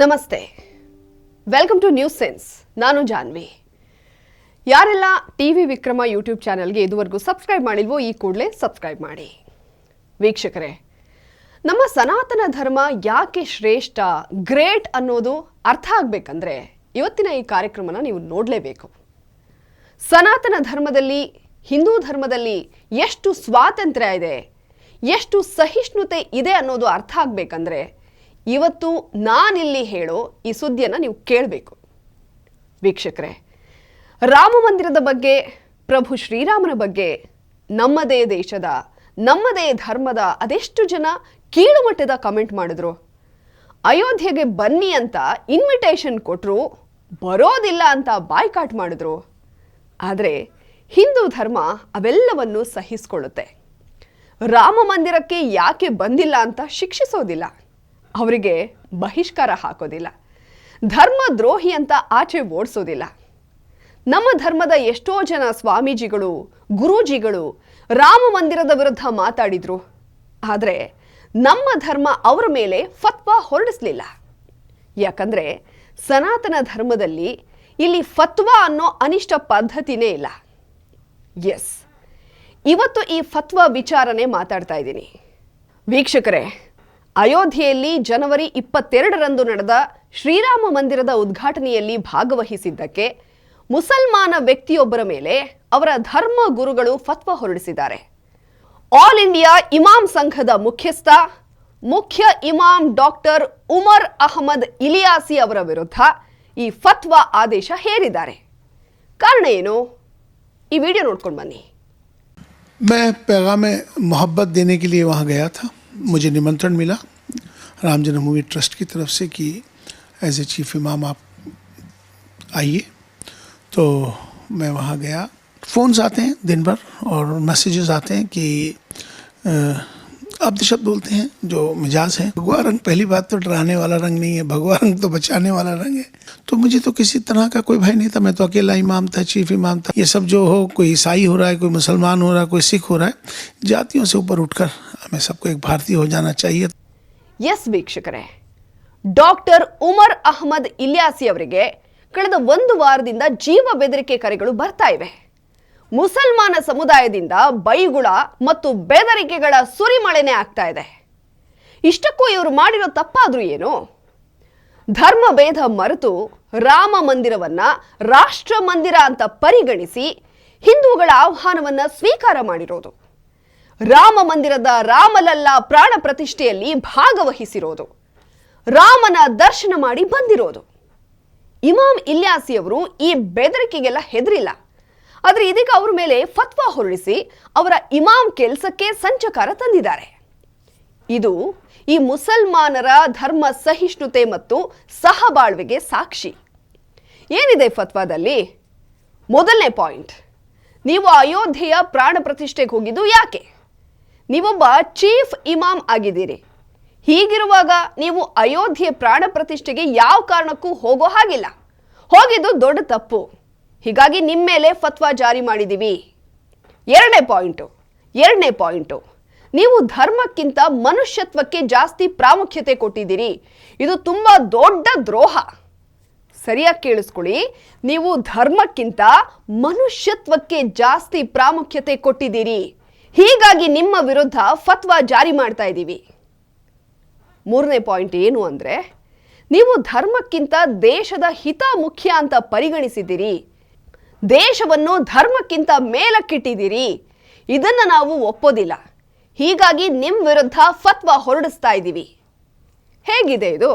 ನಮಸ್ತೆ. Welcome two news sense ನಾನು ಜಾನ್ವಿ. ಯಾರೆಲ್ಲ ಟಿ ವಿ ವಿಕ್ರಮ ಯೂಟ್ಯೂಬ್ ಚಾನಲ್ಗೆ ಇದುವರೆಗೂ ಸಬ್ಸ್ಕ್ರೈಬ್ ಮಾಡಿಲ್ವೋ ಈ ಕೂಡಲೇ ಸಬ್ಸ್ಕ್ರೈಬ್ ಮಾಡಿ. ವೀಕ್ಷಕರೇ, ನಮ್ಮ ಸನಾತನ ಧರ್ಮ ಯಾಕೆ ಶ್ರೇಷ್ಠ, ಗ್ರೇಟ್ ಅನ್ನೋದು ಅರ್ಥ ಆಗಬೇಕಂದ್ರೆ ಇವತ್ತಿನ ಈ ಕಾರ್ಯಕ್ರಮನ ನೀವು ನೋಡಲೇಬೇಕು. ಸನಾತನ ಧರ್ಮದಲ್ಲಿ, ಹಿಂದೂ ಧರ್ಮದಲ್ಲಿ ಎಷ್ಟು ಸ್ವಾತಂತ್ರ್ಯ ಇದೆ, ಎಷ್ಟು ಸಹಿಷ್ಣುತೆ ಇದೆ ಅನ್ನೋದು ಅರ್ಥ ಆಗಬೇಕಂದ್ರೆ ಇವತ್ತು ನಾನಿಲ್ಲಿ ಹೇಳೋ ಈ ಸುದ್ದಿಯನ್ನು ನೀವು ಕೇಳಬೇಕು. ವೀಕ್ಷಕರೇ, ರಾಮ ಮಂದಿರದ ಬಗ್ಗೆ, ಪ್ರಭು ಶ್ರೀರಾಮನ ಬಗ್ಗೆ, ನಮ್ಮದೇ ದೇಶದ, ನಮ್ಮದೇ ಧರ್ಮದ ಅದೆಷ್ಟು ಜನ ಕೀಳುಮಟ್ಟದ ಕಮೆಂಟ್ ಮಾಡಿದ್ರು. ಅಯೋಧ್ಯೆಗೆ ಬನ್ನಿ ಅಂತ ಇನ್ವಿಟೇಷನ್ ಕೊಟ್ಟರು ಬರೋದಿಲ್ಲ ಅಂತ ಬಾಯ್ಕಾಟ್ ಮಾಡಿದ್ರು. ಆದರೆ ಹಿಂದೂ ಧರ್ಮ ಅವೆಲ್ಲವನ್ನು ಸಹಿಸಿಕೊಳ್ಳುತ್ತೆ. ರಾಮ ಮಂದಿರಕ್ಕೆ ಯಾಕೆ ಬಂದಿಲ್ಲ ಅಂತ ಶಿಕ್ಷಿಸೋದಿಲ್ಲ. ಅವರಿಗೆ ಬಹಿಷ್ಕಾರ ಹಾಕೋದಿಲ್ಲ. ಧರ್ಮ ದ್ರೋಹಿ ಅಂತ ಆಚೆ ಓಡಿಸೋದಿಲ್ಲ. ನಮ್ಮ ಧರ್ಮದ ಎಷ್ಟೋ ಜನ ಸ್ವಾಮೀಜಿಗಳು, ಗುರೂಜಿಗಳು ರಾಮ ಮಂದಿರದ ವಿರುದ್ಧ ಮಾತಾಡಿದ್ರು. ಆದರೆ ನಮ್ಮ ಧರ್ಮ ಅವರ ಮೇಲೆ ಫತ್ವಾ ಹೊರಡಿಸಲಿಲ್ಲ. ಯಾಕಂದ್ರೆ ಸನಾತನ ಧರ್ಮದಲ್ಲಿ ಇಲ್ಲಿ ಫತ್ವಾ ಅನ್ನೋ ಅನಿಷ್ಟ ಪದ್ಧತಿನೇ ಇಲ್ಲ. ಎಸ್, ಇವತ್ತು ಈ ಫತ್ವಾ ವಿಚಾರನೆ ಮಾತಾಡ್ತಾ ಇದ್ದೀನಿ. ವೀಕ್ಷಕರೇ ಅಯೋಧ್ಯೆಯಲ್ಲಿ ಜನವರಿ ಇಪ್ಪತ್ತೆರಡರಂದು ನಡೆದ ಶ್ರೀರಾಮ ಮಂದಿರದ ಉದ್ಘಾಟನೆಯಲ್ಲಿ ಭಾಗವಹಿಸಿದ್ದಕ್ಕೆ ಮುಸಲ್ಮಾನ ವ್ಯಕ್ತಿಯೊಬ್ಬರ ಮೇಲೆ ಅವರ ಧರ್ಮ ಗುರುಗಳು ಫತ್ವಾ ಹೊರಡಿಸಿದ್ದಾರೆ ಆಲ್ ಇಂಡಿಯಾ ಇಮಾಮ್ ಸಂಘದ ಮುಖ್ಯಸ್ಥ ಮುಖ್ಯ ಇಮಾಮ್ ಡಾಕ್ಟರ್ ಉಮರ್ ಅಹಮದ್ ಇಲಿಯಾಸಿ ಅವರ ವಿರುದ್ಧ ಈ ಫತ್ವಾ ಆದೇಶ ಹೇರಿದ್ದಾರೆ ಕಾರಣ ಏನು ಈ ವಿಡಿಯೋ ನೋಡ್ಕೊಂಡು ಬನ್ನಿ मैं पैगाम मोहब्बत देने के लिए वहाँ गया था मुझे निमंत्रण मिला राम जन्मभूमि ट्रस्ट की तरफ़ से कि एज ए चीफ इमाम आप आइए। तो मैं वहाँ गया। फ़ोन्स आते हैं दिन भर और मैसेजेस आते हैं कि अ, अब शब्द बोलते हैं जो मिजाज है। भगवा रंग पहली बात तो डराने वाला रंग नहीं है भगवा रंग तो बचाने वाला रंग है। तो मुझे तो किसी तरह का कोई भय नहीं था मैं तो अकेला इमाम था चीफ इमाम था। ये सब जो हो कोई ईसाई हो रहा है कोई मुसलमान हो रहा है कोई सिख हो रहा है जातियों से ऊपर उठकर हमें सबको एक भारतीय हो जाना चाहिए ಎಸ್ ವೀಕ್ಷಕರೇ ಡಾಕ್ಟರ್ ಉಮರ್ ಅಹಮದ್ ಇಲ್ಯಾಸಿ ಅವರಿಗೆ ಕಳೆದ ಒಂದು ವಾರದಿಂದ ಜೀವ ಬೆದರಿಕೆ ಕರೆಗಳು ಬರ್ತಾ ಇವೆ ಮುಸಲ್ಮಾನ ಸಮುದಾಯದಿಂದ ಬೈಗುಳ ಮತ್ತು ಬೆದರಿಕೆಗಳ ಸುರಿಮಳೆನೇ ಆಗ್ತಾ ಇದೆ ಇಷ್ಟಕ್ಕೂ ಇವರು ಮಾಡಿರೋ ತಪ್ಪಾದ್ರೂ ಏನು ಧರ್ಮ ಭೇದ ಮರೆತು ರಾಮ ಮಂದಿರವನ್ನ ರಾಷ್ಟ್ರ ಮಂದಿರ ಅಂತ ಪರಿಗಣಿಸಿ ಹಿಂದೂಗಳ ಆಹ್ವಾನವನ್ನ ಸ್ವೀಕಾರ ಮಾಡಿರೋದು ರಾಮ ಮಂದಿರದ ರಾಮಲಲ್ಲ ಪ್ರಾಣ ಪ್ರತಿಷ್ಠೆಯಲ್ಲಿ ಭಾಗವಹಿಸಿರೋದು. ರಾಮನ ದರ್ಶನ ಮಾಡಿ ಬಂದಿರೋದು. ಇಮಾಮ್ ಇಲ್ಯಾಸಿ ಅವರು ಈ ಬೆದರಿಕೆಗೆಲ್ಲ ಹೆದರಿಲ್ಲ. ಆದರೆ ಇದೀಗ ಅವರ ಮೇಲೆ ಫತ್ವಾ ಹೊರಡಿಸಿ ಅವರ ಇಮಾಮ್ ಕೆಲಸಕ್ಕೆ ಸಂಚಕಾರ ತಂದಿದ್ದಾರೆ. ಇದು ಈ ಮುಸಲ್ಮಾನರ ಧರ್ಮ ಸಹಿಷ್ಣುತೆ ಮತ್ತು ಸಹಬಾಳ್ವೆಗೆ ಸಾಕ್ಷಿ. ಏನಿದೆ ಫತ್ವಾದಲ್ಲಿ? ಮೊದಲನೇ ಪಾಯಿಂಟ್. ನೀವು ಅಯೋಧ್ಯೆಯ ಪ್ರಾಣ ಪ್ರತಿಷ್ಠೆಗೆ ಹೋಗಿದ್ದು ಯಾಕೆ? ನೀವೊಬ್ಬ ಚೀಫ್ ಇಮಾಮ್ ಆಗಿದ್ದೀರಿ. ಹೀಗಿರುವಾಗ ನೀವು ಅಯೋಧ್ಯೆ ಪ್ರಾಣ ಪ್ರತಿಷ್ಠೆಗೆ ಯಾವ ಕಾರಣಕ್ಕೂ ಹೋಗೋ ಹಾಗಿಲ್ಲ. ಹೋಗಿದ್ದು ದೊಡ್ಡ ತಪ್ಪು. ಹೀಗಾಗಿ ನಿಮ್ಮ ಮೇಲೆ ಫತ್ವಾ ಜಾರಿ ಮಾಡಿದ್ದೀವಿ. ಎರಡನೇ ಪಾಯಿಂಟು ಎರಡನೇ ಪಾಯಿಂಟು. ನೀವು ಧರ್ಮಕ್ಕಿಂತ ಮನುಷ್ಯತ್ವಕ್ಕೆ ಜಾಸ್ತಿ ಪ್ರಾಮುಖ್ಯತೆ ಕೊಟ್ಟಿದ್ದೀರಿ. ಇದು ತುಂಬ ದೊಡ್ಡ ದ್ರೋಹ. ಸರಿಯಾಗಿ ಕೇಳಿಸ್ಕೊಳ್ಳಿ. ನೀವು ಧರ್ಮಕ್ಕಿಂತ ಮನುಷ್ಯತ್ವಕ್ಕೆ ಜಾಸ್ತಿ ಪ್ರಾಮುಖ್ಯತೆ ಕೊಟ್ಟಿದ್ದೀರಿ. ಹೀಗಾಗಿ ನಿಮ್ಮ ವಿರುದ್ಧ ಫತ್ವಾ ಜಾರಿ ಮಾಡ್ತಾ ಇದ್ದೀವಿ. ಮೂರನೇ ಪಾಯಿಂಟ್ ಏನು ಅಂದರೆ, ನೀವು ಧರ್ಮಕ್ಕಿಂತ ದೇಶದ ಹಿತ ಮುಖ್ಯ ಅಂತ ಪರಿಗಣಿಸಿದ್ದೀರಿ. ದೇಶವನ್ನು ಧರ್ಮಕ್ಕಿಂತ ಮೇಲಕ್ಕಿಟ್ಟಿದ್ದೀರಿ. ಇದನ್ನು ನಾವು ಒಪ್ಪೋದಿಲ್ಲ. ಹೀಗಾಗಿ ನಿಮ್ಮ ವಿರುದ್ಧ ಫತ್ವಾ ಹೊರಡಿಸ್ತಾ ಇದ್ದೀವಿ. ಹೇಗಿದೆ ಇದು?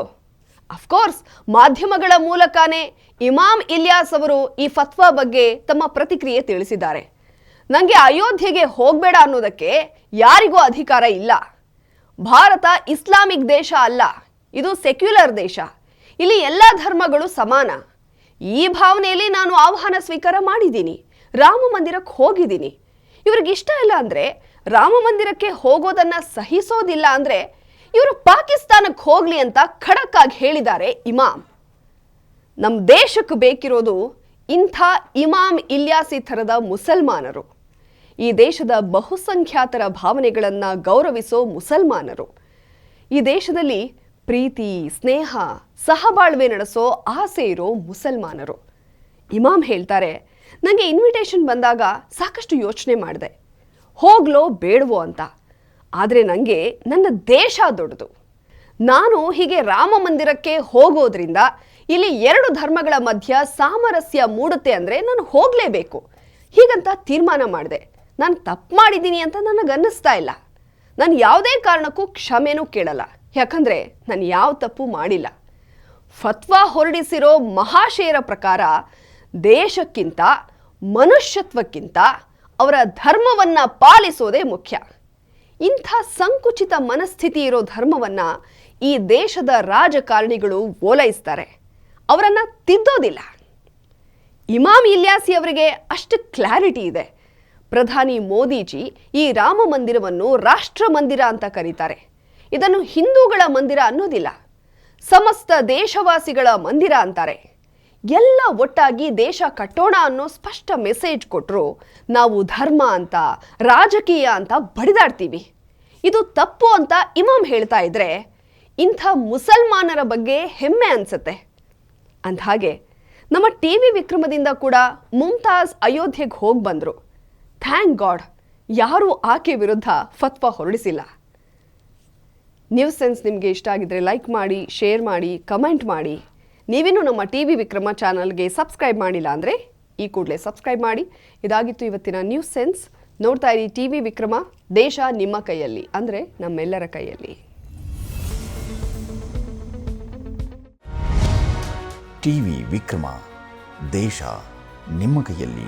ಅಫ್ಕೋರ್ಸ್ ಮಾಧ್ಯಮಗಳ ಮೂಲಕನೇ ಇಮಾಮ್ ಇಲಿಯಾಸ್ ಅವರು ಈ ಫತ್ವಾ ಬಗ್ಗೆ ತಮ್ಮ ಪ್ರತಿಕ್ರಿಯೆ ತಿಳಿಸಿದ್ದಾರೆ. ನನಗೆ ಅಯೋಧ್ಯೆಗೆ ಹೋಗಬೇಡ ಅನ್ನೋದಕ್ಕೆ ಯಾರಿಗೂ ಅಧಿಕಾರ ಇಲ್ಲ. ಭಾರತ ಇಸ್ಲಾಮಿಕ್ ದೇಶ ಅಲ್ಲ, ಇದು ಸೆಕ್ಯುಲರ್ ದೇಶ. ಇಲ್ಲಿ ಎಲ್ಲ ಧರ್ಮಗಳು ಸಮಾನ. ಈ ಭಾವನೆಯಲ್ಲಿ ನಾನು ಆಹ್ವಾನ ಸ್ವೀಕಾರ ಮಾಡಿದ್ದೀನಿ, ರಾಮ ಮಂದಿರಕ್ಕೆ ಹೋಗಿದ್ದೀನಿ. ಇವ್ರಿಗೆ ಇಷ್ಟ ಇಲ್ಲ ಅಂದರೆ, ರಾಮ ಮಂದಿರಕ್ಕೆ ಹೋಗೋದನ್ನ ಸಹಿಸೋದಿಲ್ಲ ಅಂದರೆ, ಇವರು ಪಾಕಿಸ್ತಾನಕ್ಕೆ ಹೋಗ್ಲಿ ಅಂತ ಖಡಕ್ ಆಗಿ ಹೇಳಿದ್ದಾರೆ ಇಮಾಮ್. ನಮ್ಮ ದೇಶಕ್ಕೆ ಬೇಕಿರೋದು ಇಂಥ ಇಮಾಮ್ ಇಲ್ಯಾಸಿ ಥರದ ಮುಸಲ್ಮಾನರು. ಈ ದೇಶದ ಬಹುಸಂಖ್ಯಾತರ ಭಾವನೆಗಳನ್ನು ಗೌರವಿಸೋ ಮುಸಲ್ಮಾನರು. ಈ ದೇಶದಲ್ಲಿ ಪ್ರೀತಿ, ಸ್ನೇಹ, ಸಹಬಾಳ್ವೆ ನಡೆಸೋ ಆಸೆ ಇರೋ ಮುಸಲ್ಮಾನರು. ಇಮಾಮ್ ಹೇಳ್ತಾರೆ ನನಗೆ ಇನ್ವಿಟೇಷನ್ ಬಂದಾಗ ಸಾಕಷ್ಟು ಯೋಚನೆ ಮಾಡಿದೆ. ಹೋಗ್ಲೋ ಬೇಡವೋ ಅಂತ. ಆದರೆ ನನಗೆ ನನ್ನ ದೇಶ ದೊಡ್ಡದು. ನಾನು ಹೀಗೆ ರಾಮ ಮಂದಿರಕ್ಕೆ ಹೋಗೋದ್ರಿಂದ ಇಲ್ಲಿ ಎರಡು ಧರ್ಮಗಳ ಮಧ್ಯ ಸಾಮರಸ್ಯ ಮೂಡುತ್ತೆ ಅಂದರೆ ನಾನು ಹೋಗಲೇಬೇಕು. ಹೀಗಂತ ತೀರ್ಮಾನ ಮಾಡಿದೆ. ನಾನು ತಪ್ಪು ಮಾಡಿದ್ದೀನಿ ಅಂತ ನನಗನ್ನಿಸ್ತಾ ಇಲ್ಲ. ನಾನು ಯಾವುದೇ ಕಾರಣಕ್ಕೂ ಕ್ಷಮೆನೂ ಕೇಳಲ್ಲ. ಯಾಕಂದರೆ ನಾನು ಯಾವ ತಪ್ಪು ಮಾಡಿಲ್ಲ. ಫತ್ವಾ ಹೊರಡಿಸಿರೋ ಮಹಾಶಯರ ಪ್ರಕಾರ ದೇಶಕ್ಕಿಂತ, ಮನುಷ್ಯತ್ವಕ್ಕಿಂತ ಅವರ ಧರ್ಮವನ್ನ ಪಾಲಿಸೋದೇ ಮುಖ್ಯ. ಇಂಥ ಸಂಕುಚಿತ ಮನಸ್ಥಿತಿ ಇರೋ ಧರ್ಮವನ್ನ ಈ ದೇಶದ ರಾಜಕಾರಣಿಗಳು ಓಲೈಸ್ತಾರೆ. ಅವರನ್ನು ತಿದ್ದೋದಿಲ್ಲ. ಇಮಾಮ್ ಇಲ್ಯಾಸಿ ಅವರಿಗೆ ಅಷ್ಟು ಕ್ಲಾರಿಟಿ ಇದೆ. ಪ್ರಧಾನಿ ಮೋದಿಜಿ ಈ ರಾಮ ಮಂದಿರವನ್ನು ರಾಷ್ಟ್ರ ಮಂದಿರ ಅಂತ ಕರೀತಾರೆ. ಇದನ್ನು ಹಿಂದೂಗಳ ಮಂದಿರ ಅನ್ನೋದಿಲ್ಲ, ಸಮಸ್ತ ದೇಶವಾಸಿಗಳ ಮಂದಿರ ಅಂತಾರೆ. ಎಲ್ಲ ಒಟ್ಟಾಗಿ ದೇಶ ಕಟ್ಟೋಣ ಅನ್ನೋ ಸ್ಪಷ್ಟ ಮೆಸೇಜ್ ಕೊಟ್ಟರು ನಾವು ಧರ್ಮ ಅಂತ, ರಾಜಕೀಯ ಅಂತ ಬಡಿದಾಡ್ತೀವಿ. ಇದು ತಪ್ಪು ಅಂತ ಇಮಾಮ್ ಹೇಳ್ತಾ ಇದ್ರೆ ಇಂಥ ಮುಸಲ್ಮಾನರ ಬಗ್ಗೆ ಹೆಮ್ಮೆ ಅನ್ಸುತ್ತೆ. ಅಂದಹಾಗೆ, ನಮ್ಮ ಟಿ ವಿ ವಿಕ್ರಮದಿಂದ ಕೂಡ ಮುಮ್ತಾಜ್ ಅಯೋಧ್ಯೆಗೆ ಹೋಗಿ ಬಂದರು. ಥ್ಯಾಂಕ್ ಗಾಡ್ ಯಾರೂ ಆಕೆ ವಿರುದ್ಧ ಫತ್ವ ಹೊರಡಿಸಿಲ್ಲ. ನ್ಯೂಸ್ ಸೆನ್ಸ್ ನಿಮಗೆ ಇಷ್ಟ ಆಗಿದ್ರೆ ಲೈಕ್ ಮಾಡಿ ಶೇರ್ ಮಾಡಿ ಕಮೆಂಟ್ ಮಾಡಿ. ನೀವಿನ್ನೂ ನಮ್ಮ ಟಿ ವಿ ವಿಕ್ರಮ ಚಾನಲ್ಗೆ ಸಬ್ಸ್ಕ್ರೈಬ್ ಮಾಡಿಲ್ಲ ಅಂದರೆ ಈ ಕೂಡಲೇ ಸಬ್ಸ್ಕ್ರೈಬ್ ಮಾಡಿ. ಇದಾಗಿತ್ತು ಇವತ್ತಿನ ನ್ಯೂಸ್ ಸೆನ್ಸ್ ನೋಡ್ತಾ ಇರಿ ಟಿ ವಿ ವಿಕ್ರಮ, ದೇಶ ನಿಮ್ಮ ಕೈಯಲ್ಲಿ, ಅಂದರೆ ನಮ್ಮೆಲ್ಲರ ಕೈಯಲ್ಲಿ. ಟಿ ವಿ ವಿಕ್ರಮ, ದೇಶ ನಿಮ್ಮ ಕೈಯಲ್ಲಿ.